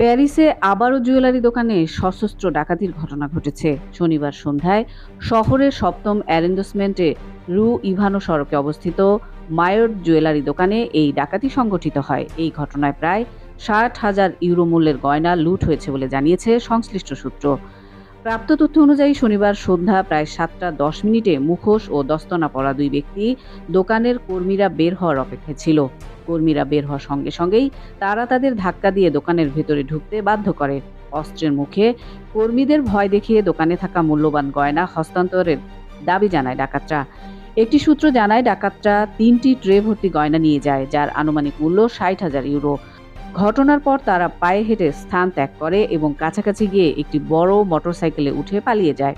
প্যারিসে আবারও জুয়েলারি দোকানে সশস্ত্র ডাকাতির ঘটনা ঘটেছে। শনিবার সন্ধ্যায় শহরের সপ্তম অ্যারেন্ডসমেন্টে রু ইভানো সড়কে অবস্থিত মায়োর জুয়েলারি দোকানে এই ডাকাতি সংগঠিত হয়। এই ঘটনায় প্রায় ষাট হাজার ইউরো মূল্যের গয়না লুট হয়েছে বলে জানিয়েছে সংশ্লিষ্ট সূত্র। প্রাপ্ত তথ্য অনুযায়ী শনিবার সন্ধ্যা প্রায় সাতটা দশ মিনিটে মুখোশ ও দস্তনা পরা দুই ব্যক্তি দোকানের কর্মীরা বের হওয়ার অপেক্ষায় ছিল। কর্মীরা বের হওয়ার সঙ্গে সঙ্গেই তারা তাদের ধাক্কা দিয়ে দোকানের ভেতরে ঢুকতে বাধ্য করে। অস্ত্রের মুখে কর্মীদের ভয় দেখিয়ে দোকানে থাকা মূল্যবান গয়না হস্তান্তরের দাবি জানায় ডাকাতরা। একটি সূত্র জানায়, ডাকাতরা তিনটি ট্রে ভর্তি গয়না নিয়ে যায়, যার আনুমানিক মূল্য ষাট হাজার ইউরো। ঘটনার পর তারা পায়ে হেঁটে স্থান ত্যাগ করে এবং কাছাকাছি গিয়ে একটি বড় মোটরসাইকেলে উঠে পালিয়ে যায়।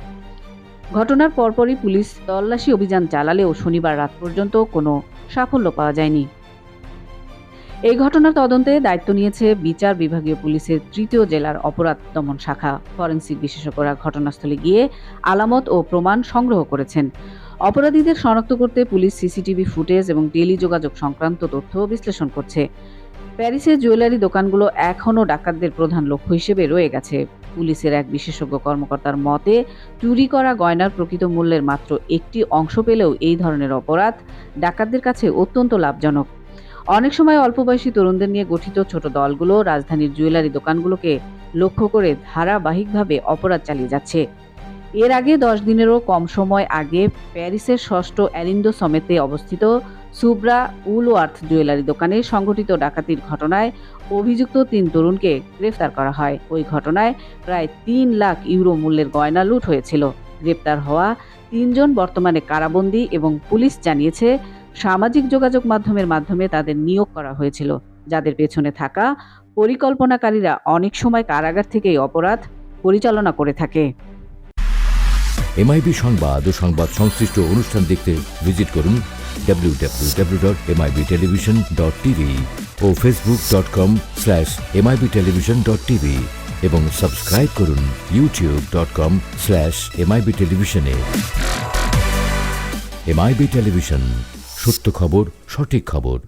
ঘটনার পরপরই পুলিশ তল্লাশি অভিযান চালালেও শনিবার রাত পর্যন্ত কোনো সাফল্য পাওয়া যায়নি। এই ঘটনার তদন্তে দায়িত্ব নিয়েছে বিচার বিভাগীয় পুলিশের তৃতীয় জেলার অপরাধ দমন শাখা। ফরেন্সিক বিশেষজ্ঞরা ঘটনাস্থলে গিয়ে আলামত ও প্রমাণ সংগ্রহ করেছেন। অপরাধীদের শনাক্ত করতে পুলিশ সিসিটিভি ফুটেজ এবং টেলিযোগাযোগ সংক্রান্ত তথ্য বিশ্লেষণ করছে। প্যারিসের জুয়েলারি দোকানগুলো এখনও ডাকাতদের প্রধান লক্ষ্য হিসেবে রয়ে গেছে। পুলিশের এক বিশেষজ্ঞ কর্মকর্তার মতে, চুরি করা গয়নার প্রকৃত মূল্যের মাত্র একটি অংশ পেলেও এই ধরনের অপরাধ ডাকাতদের কাছে অত্যন্ত লাভজনক। অনেক সময় অল্প বয়সী তরুণদের নিয়ে গঠিত ছোট দলগুলো রাজধানীর জুয়েলারি দোকানগুলোকে লক্ষ্য করে ধারাবাহিকভাবে অপরাধ চালিয়ে যাচ্ছে। এর আগে দশ দিনেরও কম সময় আগে প্যারিসের ষষ্ঠ অ্যালিন্ডো সমেতে অবস্থিত সুব্রা উলওয়ার্থ জুয়েলারি দোকানে সংঘটিত ডাকাতির ঘটনায় অভিযুক্ত তিন তরুণকে গ্রেফতার করা হয়। ওই ঘটনায় প্রায় তিন লাখ ইউরো মূল্যের গয়না লুট হয়েছিল। গ্রেপ্তার হওয়া তিনজন বর্তমানে কারাবন্দী এবং পুলিশ জানিয়েছে সামাজিক যোগাযোগ মাধ্যমের মাধ্যমে তাদের নিয়োগ করা হয়েছিল। যাদের পেছনে থাকা পরিকল্পনাকারীরা অনেক সময় কারাগার থেকেই অপরাধ পরিচালনা করে থাকে। এমআইবি সংবাদ ও সংবাদ সংশ্লিষ্ট অনুষ্ঠান দেখতে ভিজিট করুন টিভি ও টিভি এবং সাবস্ক্রাইব করুন এমআইবি টেলিভিশনে এমআইবি টেলিভিশন সত্য খবর সঠিক খবর।